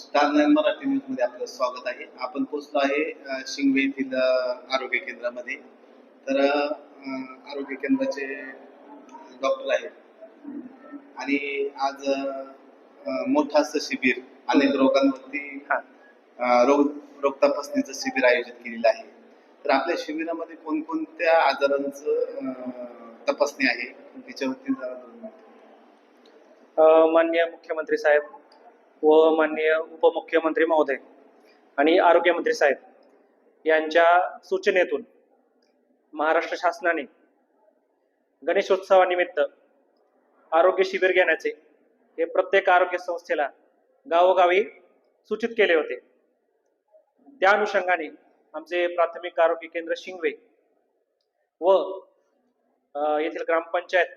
Star nine Marathi न्यूजमध्ये आपलं स्वागत आहे. आपण पोहोचलो आहे शिंगवे येथील आरोग्य केंद्रामध्ये. तर आरोग्य केंद्राचे डॉक्टर आहेत. आणि आज मोठं असं शिबिर अनेक रोगांवरती रोग रोग तपासणीचं शिबिर आयोजित केलेलं आहे. तर आपल्या शिबिरामध्ये कोणकोणत्या आजारांचं तपासणी आहे. अ, माननीय मुख्यमंत्री साहेब व माननीय उपमुख्यमंत्री महोदय आणि आरोग्यमंत्री साहेब यांच्या सूचनेतून महाराष्ट्र शासनाने गणेशोत्सवानिमित्त आरोग्य शिबिर घेण्याचे हे प्रत्येक आरोग्य संस्थेला गावोगावी सूचित केले होते. त्या अनुषंगाने आमचे प्राथमिक आरोग्य केंद्र शिंगवे व येथील ग्रामपंचायत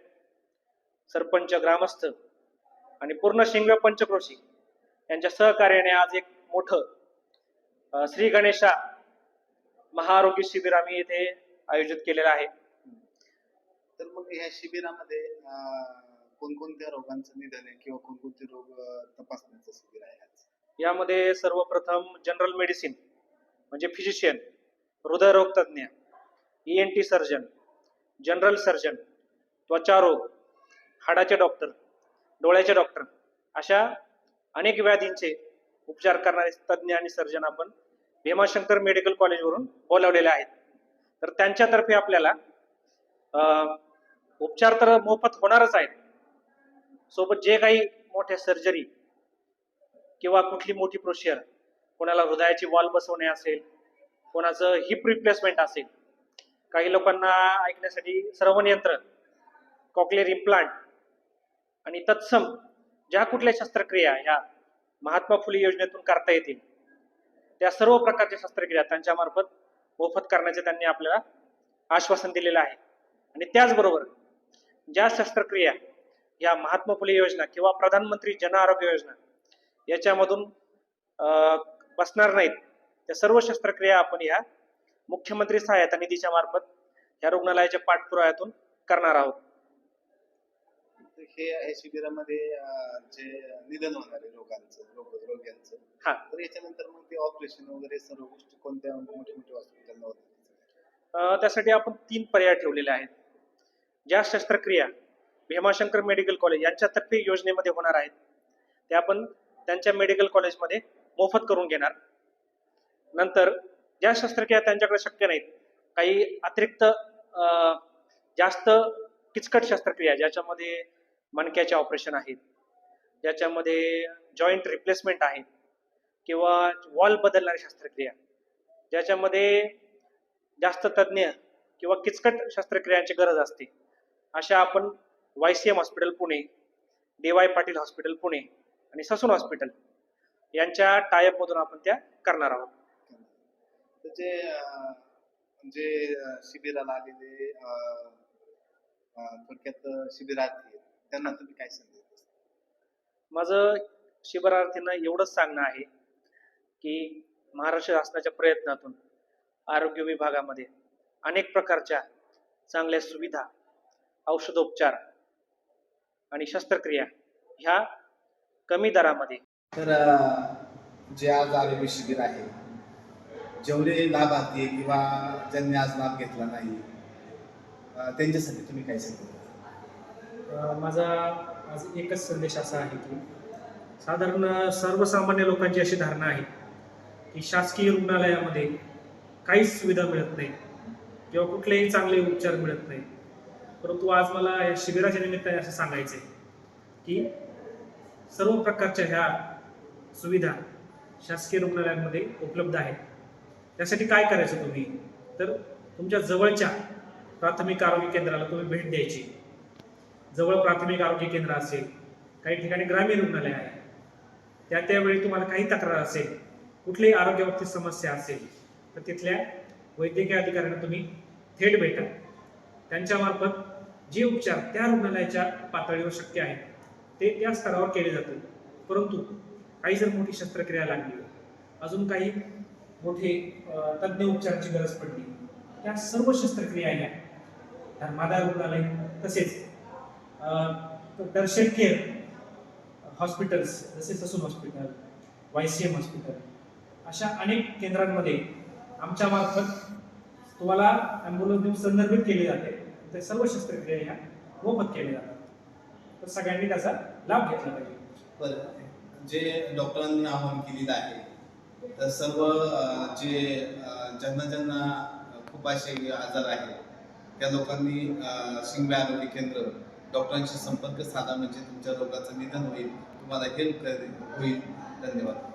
सरपंच ग्रामस्थ आणि पूर्ण शिंगवे पंचक्रोशी यांच्या सहकार्याने आज एक मोठं श्री गणेशा महाआरोग्य शिबिर आम्ही येथे आयोजित केलेलं आहे तर मग ह्या शिबिरामध्ये कोणकोणत्या रोगांचं निधन आहे किंवा कोणकोणते रोग तपासण्याचं शिबिर आहे? यामध्ये सर्वप्रथम जनरल मेडिसिन म्हणजे फिजिशियन हृदयरोग तज्ज्ञ E N T surgeon general surgeon त्वचारोग हाडाचे डॉक्टर डोळ्याचे डॉक्टर अशा अनेक व्याधींचे उपचार करणारे तज्ज्ञ आणि सर्जन आपण भीमाशंकर मेडिकल कॉलेजवरून बोलावलेले आहेत. तर त्यांच्यातर्फे आपल्याला उपचार तर मोफत होणारच आहेत. सोबत जे काही मोठ्या सर्जरी किंवा कुठली मोठी प्रोसिजर कोणाला हृदयाची वॉल बसवणे असेल कोणाचं हिप रिप्लेसमेंट असेल काही लोकांना ऐकण्यासाठी श्रवण यंत्र कॉकलेर इम्प्लांट आणि तत्सम ज्या कुठल्या शस्त्रक्रिया ह्या महात्मा फुले योजनेतून करता येतील त्या सर्व प्रकारच्या शस्त्रक्रिया त्यांच्यामार्फत मोफत करण्याचे त्यांनी आपल्याला आश्वासन दिलेलं आहे. आणि त्याचबरोबर ज्या शस्त्रक्रिया या महात्मा फुले योजना किंवा प्रधानमंत्री जन आरोग्य योजना याच्यामधून बसणार नाहीत त्या सर्व शस्त्रक्रिया आपण या मुख्यमंत्री सहायता निधीच्या मार्फत या रुग्णालयाच्या पाठपुराव्यातून करणार आहोत. हे ह्या शिबिरामध्ये अं, जे निधन होणार आहे रोगांचं रोग रोग्यांचं हा. तर याच्यानंतर मग ते ऑपरेशन वगैरे सर्व गोष्टी कोणत्या मोठ्या मोठ्या हॉस्पिटलला होतात? अं, त्यासाठी आपण तीन पर्याय ठेवलेले आहेत. ज्या शस्त्रक्रिया भीमाशंकर मेडिकल कॉलेज यांच्यातर्फे योजनेमध्ये होणार आहेत. त्या आपण त्यांच्या मेडिकल कॉलेजमध्ये मोफत करून घेणार. नंतर ज्या शस्त्रक्रिया त्यांच्याकडे शक्य नाहीत काही अतिरिक्त अं, जास्त किचकट शस्त्रक्रिया ज्याच्यामध्ये मणक्याचे ऑपरेशन आहेत. ज्याच्यामध्ये जॉईंट रिप्लेसमेंट आहे किंवा वॉल बदलणारी शस्त्रक्रिया. ज्याच्यामध्ये जास्त तज्ज्ञ किंवा किचकट शस्त्रक्रियांची गरज असते. अशा आपण Y C M hospital Pune D Y Patil hospital Pune आणि ससून हॉस्पिटल यांच्या टायअपमधून आपण त्या करणार आहोत. तर जे जे शिबिराला आलेले थोडक्यात शिबिरार्थी त्यांना तुम्ही काय द्याल? माझं शिबिरार्थींना एवढंच सांगणं आहे की महाराष्ट्र शासनाच्या प्रयत्नातून आरोग्य विभागामध्ये अनेक प्रकारच्या चांगल्या सुविधा औषधोपचार आणि शस्त्रक्रिया ह्या कमी दरामध्ये तर जे आज आरोग्य शिबिर आहे जेवढे लाभार्थी आहे किंवा ज्यांनी आज लाभ घेतला नाही त्यांच्यासाठी तुम्ही काय सांगितलं अ, माझा आज एकच संदेश असा आहे की साधारण सर्वसामान्य लोकांची अशी धारणा आहे की शासकीय रुग्णालयामध्ये काहीच सुविधा मिळत नाही किंवा कुठलेही चांगले उपचार मिळत नाही. परंतु आज मला या शिबिराच्या निमित्ताने असं सांगायचं आहे की सर्व प्रकारच्या ह्या सुविधा शासकीय रुग्णालयांमध्ये उपलब्ध आहेत. त्यासाठी काय करायचं तुम्ही? तर तुमच्या जवळच्या प्राथमिक आरोग्य केंद्राला तुम्ही भेट द्यायची. जवळ प्राथमिक आरोग्य केंद्र असेल काही ठिकाणी ग्रामीण रुग्णालय आहे त्या त्यावेळी तुम्हाला काही तक्रार असेल कुठलीही आरोग्याबाबतीत समस्या असेल तर तिथल्या वैद्यकीय अधिकाऱ्यांना तुम्ही थेट भेटा. त्यांच्यामार्फत जे उपचार त्या रुग्णालयाच्या पातळीवर शक्य आहे ते त्या स्तरावर केले जातील. परंतु काही जर मोठी शस्त्रक्रिया लागली अजून काही मोठे तज्ज्ञ उपचाराची गरज पडली त्या सर्व शस्त्रक्रिया या धर्मादाय रुग्णालय तसेच दर्शन केअर हॉस्पिटल्स जसे Sassoon hospital Y C M hospital अशा अनेक केंद्रांमध्ये आमच्या मार्फत तुम्हाला ॲम्ब्युलन्स देऊन संदर्भित केली जाते. ते सर्व शस्त्रक्रिया ह्या मोफत केल्या जातात. तर सगळ्यांनी त्याचा लाभ घेतला पाहिजे. बरं. जे डॉक्टरांनी आवाहन केलेलं आहे तर सर्व जे ज्यांना ज्यांना खूप असे आजार आहेत त्या लोकांनी शिंगवे आरोग्य केंद्र डॉक्टरांशी संपर्क साधा म्हणजे तुमच्या रोगाचं निदान होईल. तुम्हाला हेल्प होईल. धन्यवाद.